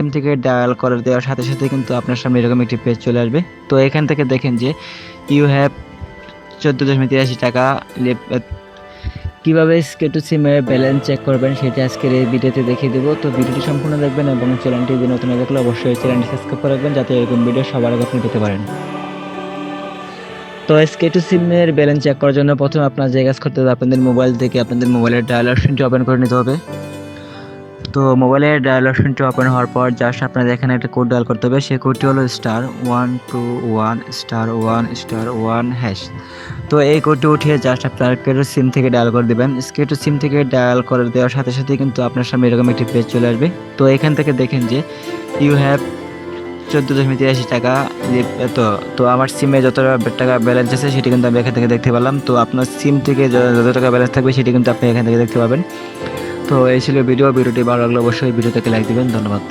সিম থেকে ডায়াল করে দেওয়ার সাথে সাথে কিন্তু আপনার সামনে এরকম একটি পেজ চলে আসবে। তো এখান থেকে দেখেন যে ইউ হ্যাভ চোদ্দ দশমিক তিরাশি টাকা কীভাবে স্কেটু সিমের ব্যালেন্স চেক করবেন সেটা আজকের এই ভিডিওতে দেখিয়ে দেবো। তো ভিডিওটি সম্পূর্ণ দেখবেন এবং চ্যানেলটি যদি নতুন দেখলে অবশ্যই চ্যানেলটি সাবস্ক্রাইব করে রাখবেন যাতে এরকম ভিডিও সবার আগে আপনি পেতে পারেন। তো স্কেটু সিমের ব্যালেন্স চেক করার জন্য প্রথমে আপনার যে কাজ করতে হবে, আপনাদের মোবাইল থেকে আপনাদের মোবাইলের ডায়াল অপশনটি ওপেন করে নিতে হবে। তো মোবাইলের ডায়াল অপশনটি ওপেন হওয়ার পর জাস্ট আপনাদের এখানে একটা কোড ডায়াল করতে হবে। সেই কোডটি হলো star one two one star one star one hash তো এই কোডটি উঠিয়ে জাস্ট আপনার কেটো সিম থেকে ডায়াল করে দেবেন। কেটো সিম থেকে ডায়াল করে দেওয়ার সাথে সাথে কিন্তু আপনার সামনে এরকম একটি পেজ চলে আসবে। তো এখান থেকে দেখেন যে ইউ হ্যাভ চোদ্দ দশমিক তিরাশি টাকা তো তো আমার সিমে যত টাকা ব্যালেন্স আছে সেটি কিন্তু আমি এখান থেকে দেখতে পেলাম। তো আপনার সিম থেকে যত টাকা ব্যালেন্স থাকবে সেটি কিন্তু আপনি এখান থেকে দেখতে পাবেন। তো এই ছিল ভিডিও। ভিডিওটি ভালো লাগলে অবশ্যই ভিডিও থেকে লাইক দিবেন। ধন্যবাদ।